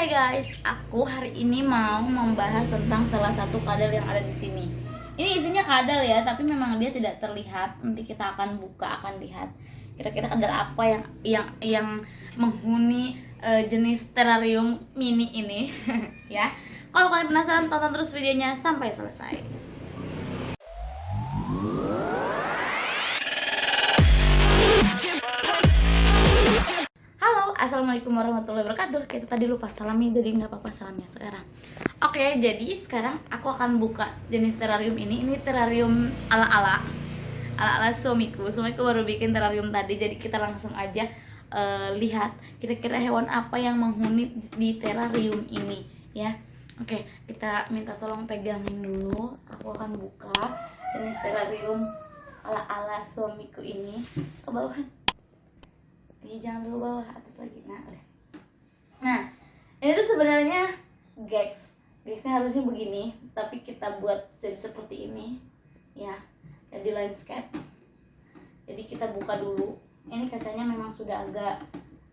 Hai guys, aku hari ini mau membahas tentang salah satu kadal yang ada di sini. Ini isinya kadal ya, tapi memang dia tidak terlihat. Nanti kita akan buka, akan lihat kira-kira kadal apa yang yang yang menghuni eh, jenis terrarium mini ini, ya. Kalau kalian penasaran, tonton terus videonya sampai selesai. Assalamualaikum warahmatullahi wabarakatuh. Kita tadi lupa salamnya, jadi nggak apa-apa salamnya sekarang. Oke, jadi sekarang aku akan buka jenis terrarium ini. Ini terrarium ala-ala, ala-ala suamiku. Suamiku baru bikin terrarium tadi, jadi kita langsung aja eh, lihat kira-kira hewan apa yang menghuni di terrarium ini, ya. Oke, kita minta tolong pegangin dulu. Aku akan buka jenis terrarium ala-ala suamiku ini ke bawahan. Iya jangan dulu bawah atas lagi. Nah, udah. Nah, ini tuh sebenarnya gags. Gagsnya harusnya begini, tapi kita buat jadi seperti ini. Ya, jadi landscape. Jadi kita buka dulu. Ini kacanya memang sudah agak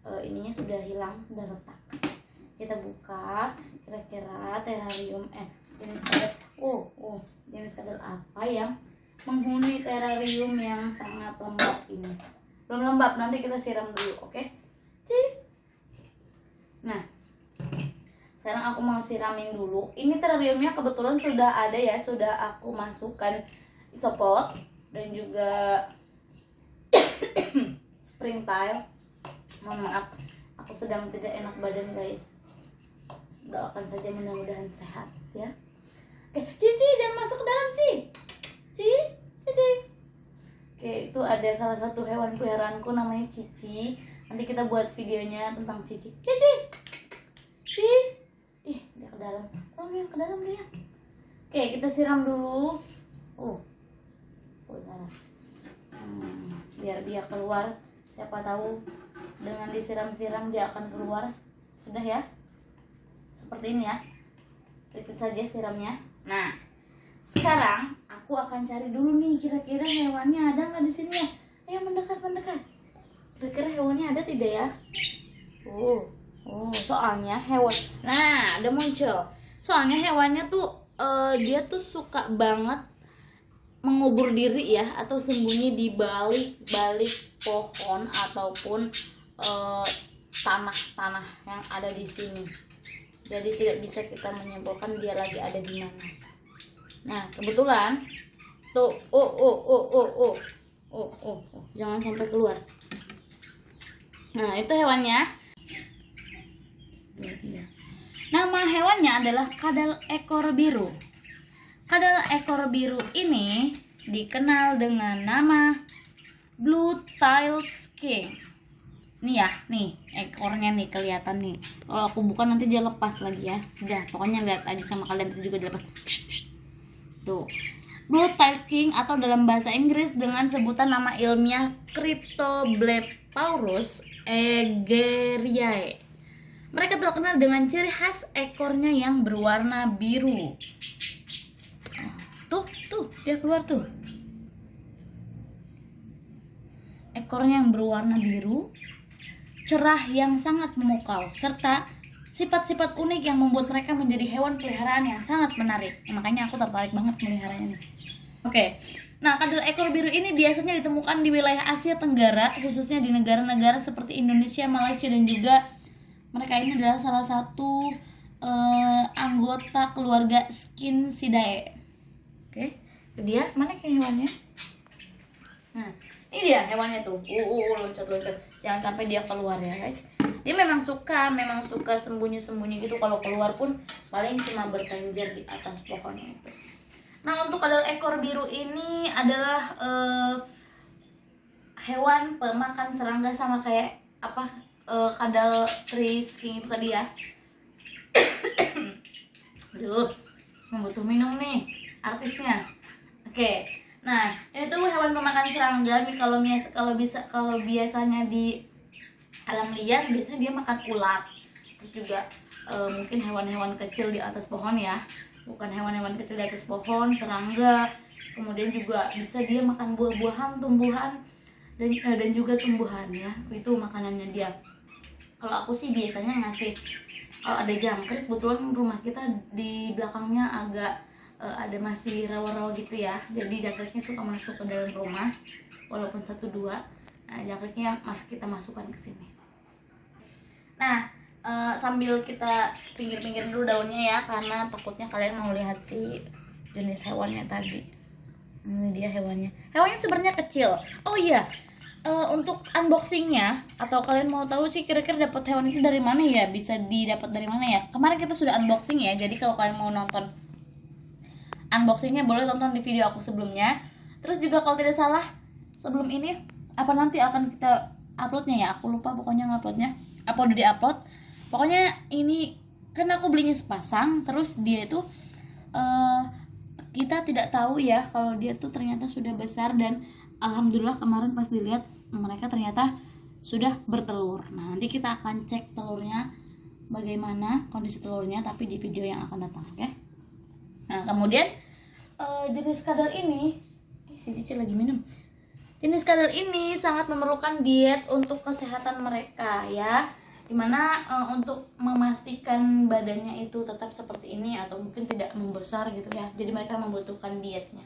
eh, ininya sudah hilang, sudah retak. Kita buka kira-kira terrarium eh jenis kadal oh, oh, jenis kadal apa yang menghuni terrarium yang sangat lembab ini belum lembab nanti kita siram dulu oke? Cik. nah sekarang aku mau siramin dulu. Ini terrariumnya kebetulan sudah ada ya sudah aku masukkan isopod dan juga spring tile. Mohon maaf aku sedang tidak enak badan guys. Doakan saja mudah-mudahan sehat ya. Eh Cici jangan masuk ke dalam Ci. Ci Cici Oke, itu ada salah satu hewan peliharaanku namanya Cici. Nanti kita buat videonya tentang Cici. Cici! Cici! Ih, dia ke dalam. Tolong dia ke dalam dia. Oke, kita siram dulu. Oh. Oh. Hmm, biar dia keluar. Siapa tahu dengan disiram-siram dia akan keluar. Sudah ya? Seperti ini ya. Ikut saja siramnya. Nah, sekarang aku akan cari dulu nih kira-kira hewannya ada nggak di sini ya? Ayo mendekat mendekat. Kira-kira hewannya ada tidak ya? Oh, oh soalnya hewan. Nah, ada muncul. Soalnya hewannya tuh eh, dia tuh suka banget mengubur diri ya atau sembunyi di balik balik pohon ataupun eh, tanah-tanah yang ada di sini. Jadi tidak bisa kita menyimpulkan dia lagi ada di mana. Nah, kebetulan tuh oh oh oh oh oh oh oh, oh. jangan sampai keluar. Nah, itu hewannya. Nama hewannya adalah kadal ekor biru. Kadal ekor biru ini dikenal dengan nama blue tailed king. Nih ya, nih ekornya nih kelihatan nih. Kalau aku buka nanti dia lepas lagi ya. Udah, pokoknya lihat aja sama kalian nanti juga dilepas. Shh, shh. Tuh. Blue tailed king atau dalam bahasa Inggris dengan sebutan nama ilmiah Cryptoblepaurus egeriae. Mereka terkenal dengan ciri khas ekornya yang berwarna biru. Tuh, tuh, dia keluar tuh. Ekornya yang berwarna biru, cerah yang sangat memukau, serta sifat-sifat unik yang membuat mereka menjadi hewan peliharaan yang sangat menarik. Makanya aku tertarik banget meliharanya nih. Oke, nah kadal ekor biru ini biasanya ditemukan di wilayah Asia Tenggara, khususnya di negara-negara seperti Indonesia, Malaysia, dan juga mereka ini adalah salah satu eh, anggota keluarga Skinsidae. Oke, itu dia. Mana kayak hewannya? Nah, ini dia hewannya tuh. Uh, uh, uh, loncat-loncat. Jangan sampai dia keluar ya, guys. Dia memang suka, memang suka sembunyi-sembunyi gitu. Kalau keluar pun paling cuma bertengger di atas pohonnya itu. Nah, untuk kadal ekor biru ini adalah eh, hewan pemakan serangga sama kayak apa eh, kadal tris king itu tadi ya. Aduh, membutuh minum nih artisnya. Oke. Nah, ini tuh hewan pemakan serangga kalau biasa kalau bisa kalau biasanya di alam liar biasanya dia makan ulat. Terus juga eh, mungkin hewan-hewan kecil di atas pohon ya. Bukan hewan-hewan kecil di atas pohon, serangga. Kemudian juga bisa dia makan buah-buahan, tumbuhan dan eh, dan juga tumbuhan ya. Itu makanannya dia. Kalau aku sih biasanya ngasih kalau ada jangkrik kebetulan rumah kita di belakangnya agak eh, ada masih rawa-rawa gitu ya jadi jangkriknya suka masuk ke dalam rumah walaupun satu dua nah jangkriknya masuk kita masukkan ke sini. Nah eh, sambil kita pinggir-pinggir dulu daunnya ya karena takutnya kalian mau lihat si jenis hewannya tadi. Ini dia hewannya. Hewannya sebenarnya kecil. Oh iya eh, untuk unboxingnya atau kalian mau tahu sih kira-kira dapat hewan itu dari mana ya? Bisa didapat dari mana ya? Kemarin kita sudah unboxing ya jadi kalau kalian mau nonton unboxingnya boleh tonton di video aku sebelumnya. Terus juga kalau tidak salah sebelum ini apa nanti akan kita uploadnya ya? Aku lupa pokoknya nguploadnya. Apa udah diupload? Pokoknya ini kan aku belinya sepasang terus dia itu eh kita tidak tahu ya kalau dia tuh ternyata sudah besar dan alhamdulillah kemarin pas dilihat mereka ternyata sudah bertelur. Nah nanti kita akan cek telurnya bagaimana kondisi telurnya tapi di video yang akan datang oke? Nah, kemudian eh, jenis kadal ini, eh, si Cici lagi minum. Jenis kadal ini sangat memerlukan diet untuk kesehatan mereka ya. Di mana eh, untuk memastikan badannya itu tetap seperti ini atau mungkin tidak membesar gitu ya. Jadi mereka membutuhkan dietnya.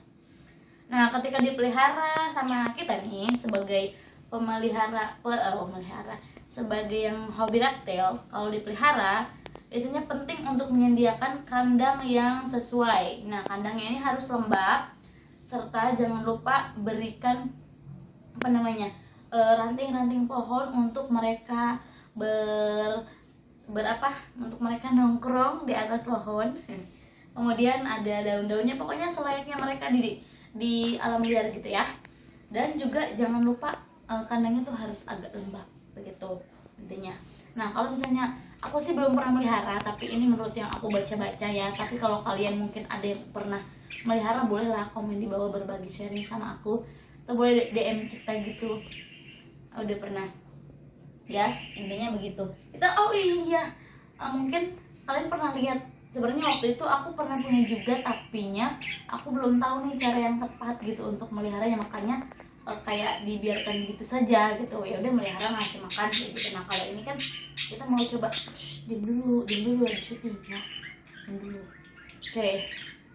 Nah, ketika dipelihara sama kita nih sebagai pemelihara pe- eh, pemelihara sebagai yang hobi reptil, kalau dipelihara biasanya penting untuk menyediakan kandang yang sesuai. Nah, kandangnya ini harus lembab serta jangan lupa berikan apa namanya eh, ranting-ranting pohon untuk mereka ber berapa untuk mereka nongkrong di atas pohon. Kemudian ada daun-daunnya pokoknya selayaknya mereka di di alam liar gitu ya. Dan juga jangan lupa eh, kandangnya tuh harus agak lembab begitu intinya. Nah kalau misalnya aku sih belum pernah melihara tapi ini menurut yang aku baca-baca ya. Tapi kalau kalian mungkin ada yang pernah melihara bolehlah komen di bawah berbagi sharing sama aku atau boleh DM kita gitu. Oh, udah pernah. Ya intinya begitu. Kita oh iya. Eh, mungkin kalian pernah lihat. Sebenarnya waktu itu aku pernah punya juga tapinya aku belum tahu nih cara yang tepat gitu untuk meliharanya. Makanya eh, kayak dibiarkan gitu saja gitu. Ya udah melihara ngasih makan gitu. Nah kalau ini kan kita mau coba. Diam dulu diam dulu lagi syuting ya diam dulu. Oke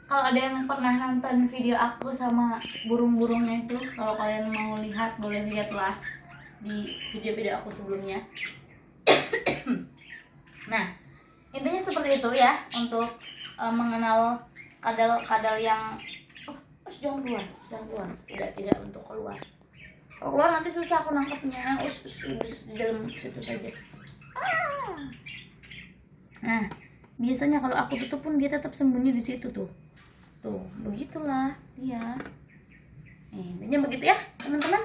kalau ada yang pernah nonton video aku sama burung-burungnya itu kalau kalian mau lihat boleh lihatlah di video-video aku sebelumnya. Nah intinya seperti itu ya untuk eh, mengenal kadal-kadal yang oh, us, jangan keluar jangan keluar tidak tidak untuk keluar. Kalau keluar nanti susah aku nangkepnya us, us, us, di dalam situ saja. Ah. nah biasanya kalau aku tutup pun dia tetap sembunyi di situ tuh tuh. Begitulah dia intinya begitu ya teman-teman.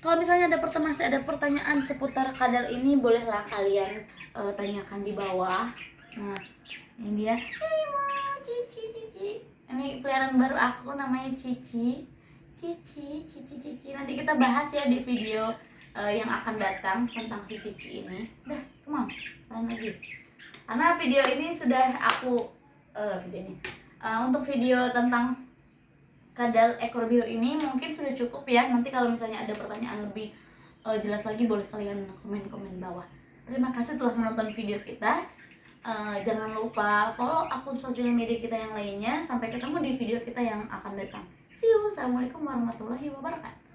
Kalau misalnya ada masih ada pertanyaan seputar kadal ini bolehlah kalian eh, tanyakan di bawah. Nah ini dia. Hei Ma, Cici Cici. Ini peliharaan baru aku namanya Cici. Cici Cici Cici. Nanti kita bahas ya di video eh, yang akan datang tentang si Cici ini. Udah come on lain lagi. Karena video ini sudah aku eh video ini Eh, untuk video tentang kadal ekor biru ini mungkin sudah cukup ya. Nanti kalau misalnya ada pertanyaan lebih eh, jelas lagi boleh kalian komen-komen bawah. Terima kasih telah menonton video kita. Eh, jangan lupa follow akun sosial media kita yang lainnya. Sampai ketemu di video kita yang akan datang. See you. Assalamualaikum warahmatullahi wabarakatuh